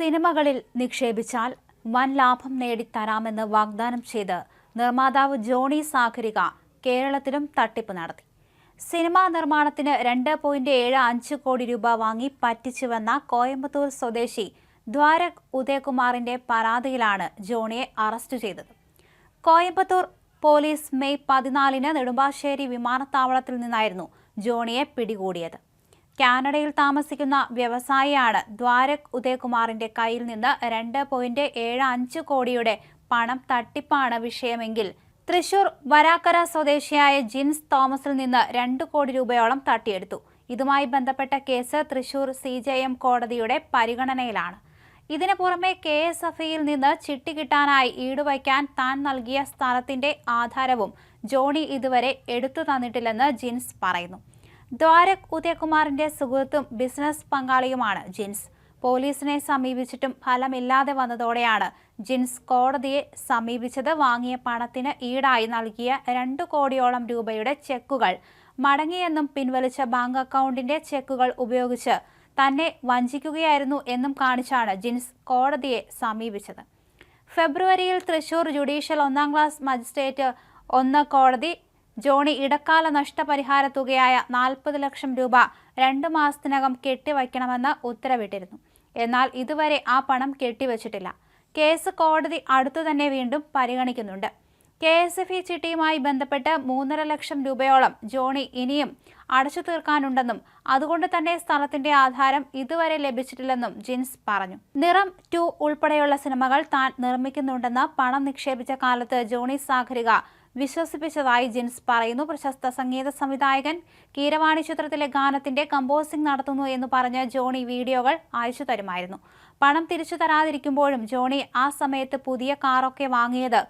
സിനിമകളിൽ നിക്ഷേപിച്ചാൽ വൻ ലാഭം നേടിത്തരാമെന്ന് വാഗ്ദാനം ചെയ്ത് നിർമ്മാതാവ് ജോണി സാഖരിക കേരളത്തിലും തട്ടിപ്പ് നടത്തി. സിനിമാ നിർമ്മാണത്തിന് രണ്ട് പോയിന്റ് ഏഴ് അഞ്ച് കോടി രൂപ വാങ്ങി പറ്റിച്ചുവെന്ന കോയമ്പത്തൂർ സ്വദേശി ദ്വാരക് ഉദയകുമാറിന്റെ പരാതിയിലാണ് ജോണിയെ അറസ്റ്റ് ചെയ്തത്. കോയമ്പത്തൂർ പോലീസ് മെയ് പതിനാലിന് നെടുമ്പാശ്ശേരി വിമാനത്താവളത്തിൽ നിന്നായിരുന്നു ജോണിയെ പിടികൂടിയത്. കാനഡയിൽ താമസിക്കുന്ന വ്യവസായിയാണ് ദ്വാരക് ഉദയകുമാറിന്റെ കയ്യിൽ നിന്ന് രണ്ട് പോയിന്റ് ഏഴ് അഞ്ച് കോടിയുടെ പണം തട്ടിപ്പാണ് വിഷയമെങ്കിൽ. തൃശൂർ വരാക്കര സ്വദേശിയായ ജിൻസ് തോമസിൽ നിന്ന് രണ്ട് കോടി രൂപയോളം തട്ടിയെടുത്തു. ഇതുമായി ബന്ധപ്പെട്ട case Thrissur C J M കോടതിയുടെ പരിഗണനയിലാണ്. ഇതിനു പുറമെ കെ എസ് എഫ് ഇയിൽ നിന്ന് ചിട്ടി കിട്ടാനായി ഈടുവയ്ക്കാൻ താൻ നൽകിയ സ്ഥലത്തിന്റെ ആധാരവും ജോണി ഇതുവരെ എടുത്തു തന്നിട്ടില്ലെന്ന് ജിൻസ് പറയുന്നു. ദ്വാരക് ഉദയകുമാറിന്റെ സുഹൃത്തും ബിസിനസ് പങ്കാളിയുമാണ് ജിൻസ്. പോലീസിനെ സമീപിച്ചിട്ടും ഫലമില്ലാതെ വന്നതോടെയാണ് ജിൻസ് കോടതിയെ സമീപിച്ചത്. വാങ്ങിയ പണത്തിന് ഈടായി നൽകിയ രണ്ടു കോടിയോളം രൂപയുടെ ചെക്കുകൾ. മടങ്ങിയെന്നും പിൻവലിച്ച ബാങ്ക് അക്കൗണ്ടിന്റെ ചെക്കുകൾ ഉപയോഗിച്ച് തന്നെ വഞ്ചിക്കുകയായിരുന്നു എന്നും കാണിച്ചാണ് ജിൻസ് കോടതിയെ സമീപിച്ചത്. ഫെബ്രുവരിയിൽ തൃശൂർ ജുഡീഷ്യൽ ഒന്നാം ക്ലാസ് മജിസ്ട്രേറ്റ് ഒന്ന് കോടതി ജോണി ഇടക്കാല നഷ്ടപരിഹാര തുകയായ നാൽപ്പത് ലക്ഷം രൂപ രണ്ട് മാസത്തിനകം കെട്ടിവയ്ക്കണമെന്ന് ഉത്തരവിട്ടിരുന്നു. എന്നാൽ ഇതുവരെ ആ പണം കെട്ടിവച്ചിട്ടില്ല. കേസ് കോടതി അടുത്തു തന്നെ വീണ്ടും പരിഗണിക്കുന്നുണ്ട്. കെ എസ് എഫ് ഇ ചിട്ടിയുമായി ബന്ധപ്പെട്ട് മൂന്നര ലക്ഷം രൂപയോളം ജോണി ഇനിയും അടച്ചു തീർക്കാനുണ്ടെന്നും അതുകൊണ്ട് തന്നെ സ്ഥലത്തിന്റെ ആധാരം ഇതുവരെ ലഭിച്ചിട്ടില്ലെന്നും ജിൻസ് പറഞ്ഞു. നിറം ടു ഉൾപ്പെടെയുള്ള സിനിമകൾ താൻ നിർമ്മിക്കുന്നുണ്ടെന്ന് പണം നിക്ഷേപിച്ച കാലത്ത് ജോണി സാഗരിക വിശ്വസിപ്പിച്ചതായി ജിൻസ് പറയുന്നു. പ്രശസ്ത സംഗീത സംവിധായകൻ കീരവാണി ചിത്രത്തിലെ ഗാനത്തിന്റെ കമ്പോസിംഗ് നടത്തുന്നു എന്ന് പറഞ്ഞ് ജോണി വീഡിയോകൾ അയച്ചു തരുമായിരുന്നു. പണം തിരിച്ചു തരാതിരിക്കുമ്പോഴും ജോണി ആ സമയത്ത് പുതിയ കാറൊക്കെ വാങ്ങിയത്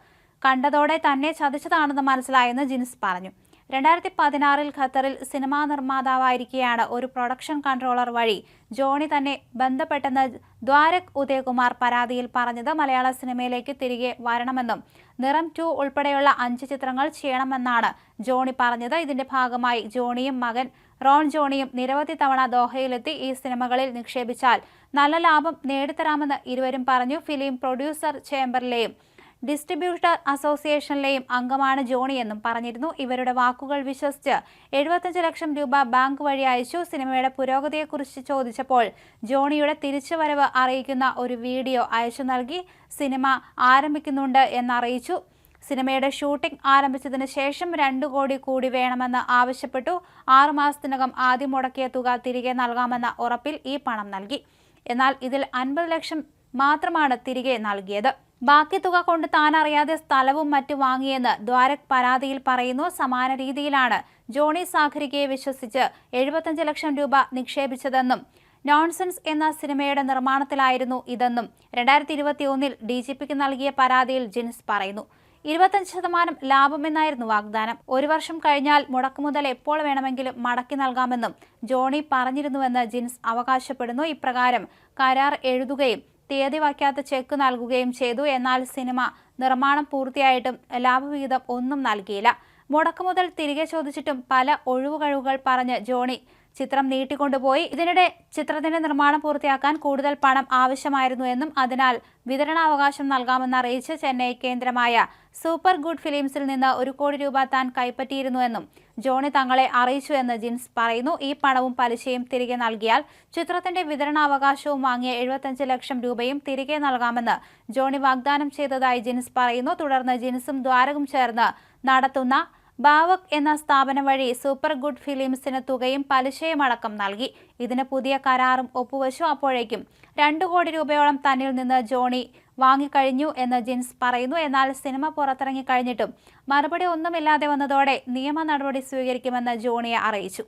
കണ്ടതോടെ തന്നെ ചതിച്ചതാണെന്ന് മനസ്സിലായെന്ന് ജിൻസ് പറഞ്ഞു. രണ്ടായിരത്തി പതിനാറിൽ ഖത്തറിൽ സിനിമാ നിർമ്മാതാവായിരിക്കെയാണ് ഒരു പ്രൊഡക്ഷൻ കൺട്രോളർ വഴി ജോണി തന്നെ ബന്ധപ്പെട്ടെന്ന് ദ്വാരക് ഉദയകുമാർ പരാതിയിൽ പറഞ്ഞത് മലയാള സിനിമയിലേക്ക് തിരികെ വരണമെന്നും നിറം ടു ഉൾപ്പെടെയുള്ള അഞ്ച് ചിത്രങ്ങൾ ചെയ്യണമെന്നാണ് ജോണി പറഞ്ഞത്. ഇതിന്റെ ഭാഗമായി ജോണിയും മകൻ റോൺ ജോണിയും നിരവധി തവണ ദോഹയിലെത്തി ഈ സിനിമകളിൽ നിക്ഷേപിച്ചാൽ നല്ല ലാഭം നേടിത്തരാമെന്ന് ഇരുവരും പറഞ്ഞു. ഫിലിം പ്രൊഡ്യൂസർ ചേംബറിലെയും ഡിസ്ട്രിബ്യൂട്ടർ അസോസിയേഷനിലെയും അംഗമാണ് ജോണി എന്നും പറഞ്ഞിരുന്നു. ഇവരുടെ വാക്കുകൾ വിശ്വസിച്ച് എഴുപത്തഞ്ച് ലക്ഷം രൂപ ബാങ്ക് വഴി അയച്ചു. സിനിമയുടെ പുരോഗതിയെക്കുറിച്ച് ചോദിച്ചപ്പോൾ ജോണിയുടെ തിരിച്ചുവരവ് അറിയിക്കുന്ന ഒരു വീഡിയോ അയച്ചു നൽകി. സിനിമ ആരംഭിക്കുന്നുണ്ട് എന്നറിയിച്ചു. സിനിമയുടെ ഷൂട്ടിംഗ് ആരംഭിച്ചതിന് ശേഷം രണ്ടു കോടി കൂടി വേണമെന്ന് ആവശ്യപ്പെട്ടു. ആറുമാസത്തിനകം ആദ്യം മുടക്കിയ തുക തിരികെ നൽകാമെന്ന ഉറപ്പിൽ ഈ പണം നൽകി. എന്നാൽ ഇതിൽ അൻപത് ലക്ഷം മാത്രമാണ് തിരികെ നൽകിയത്. ബാക്കി തുക കൊണ്ട് താൻ അറിയാതെ സ്ഥലവും മറ്റു വാങ്ങിയെന്ന് ദ്വാരക് പരാതിയിൽ പറയുന്നു. സമാന രീതിയിലാണ് ജോണി സാഖരികയെ വിശ്വസിച്ച് എഴുപത്തഞ്ച് ലക്ഷം രൂപ നിക്ഷേപിച്ചതെന്നും നോൺസെൻസ് എന്ന സിനിമയുടെ നിർമ്മാണത്തിലായിരുന്നു ഇതെന്നും രണ്ടായിരത്തി ഇരുപത്തി ഒന്നിൽ ഡി ജി പിക്ക് നൽകിയ പരാതിയിൽ ജിൻസ് പറയുന്നു. ഇരുപത്തഞ്ച് ശതമാനം ലാഭമെന്നായിരുന്നു വാഗ്ദാനം. ഒരു വർഷം കഴിഞ്ഞാൽ മുടക്കുമുതൽ എപ്പോൾ വേണമെങ്കിലും മടക്കി നൽകാമെന്നും ജോണി പറഞ്ഞിരുന്നുവെന്ന് ജിൻസ് അവകാശപ്പെടുന്നു. ഇപ്രകാരം കരാർ എഴുതുകയും തീയതി വയ്ക്കാത്ത ചെക്ക് നൽകുകയും ചെയ്തു. എന്നാൽ സിനിമ നിർമ്മാണം പൂർത്തിയായിട്ടും ലാഭവിഹിതം ഒന്നും നൽകിയില്ല. മുടക്കുമുതൽ തിരികെ ചോദിച്ചിട്ടും പല ഒഴിവുകഴിവുകൾ പറഞ്ഞ് ജോണി ചിത്രം നീട്ടിക്കൊണ്ടുപോയി. ഇതിനിടെ ചിത്രത്തിന്റെ നിർമ്മാണം പൂർത്തിയാക്കാൻ കൂടുതൽ പണം ആവശ്യമായിരുന്നു എന്നും അതിനാൽ വിതരണാവകാശം നൽകാമെന്ന് അറിയിച്ച് ചെന്നൈ കേന്ദ്രമായ സൂപ്പർ ഗുഡ് ഫിലിംസിൽ നിന്ന് ഒരു കോടി രൂപ താൻ കൈപ്പറ്റിയിരുന്നുവെന്നും ജോണി തങ്ങളെ അറിയിച്ചു എന്ന് ജിൻസ് പറയുന്നു. ഈ പണവും പലിശയും തിരികെ നൽകിയാൽ ചിത്രത്തിന്റെ വിതരണാവകാശവും വാങ്ങിയ എഴുപത്തഞ്ച് ലക്ഷം രൂപയും തിരികെ നൽകാമെന്ന് ജോണി വാഗ്ദാനം ചെയ്തതായി ജിൻസ് പറയുന്നു. തുടർന്ന് ജിൻസും ദ്വാരകും ചേർന്ന് നടത്തുന്ന ബാവക് എന്ന സ്ഥാപനം വഴി സൂപ്പർ ഗുഡ് ഫിലിംസിന് തുകയും പലിശയും അടക്കം നൽകി. ഇതിന് പുതിയ കരാറും ഒപ്പുവച്ചു അപ്പോഴേക്കും രണ്ടു കോടി രൂപയോളം തന്നിൽ നിന്ന് ജോണി വാങ്ങിക്കഴിഞ്ഞു എന്ന് ജിൻസ് പറയുന്നു. എന്നാൽ സിനിമ പുറത്തിറങ്ങി കഴിഞ്ഞിട്ടും മറുപടി ഒന്നുമില്ലാതെ വന്നതോടെ നിയമ നടപടി സ്വീകരിക്കുമെന്ന് ജോണിയെ അറിയിച്ചു.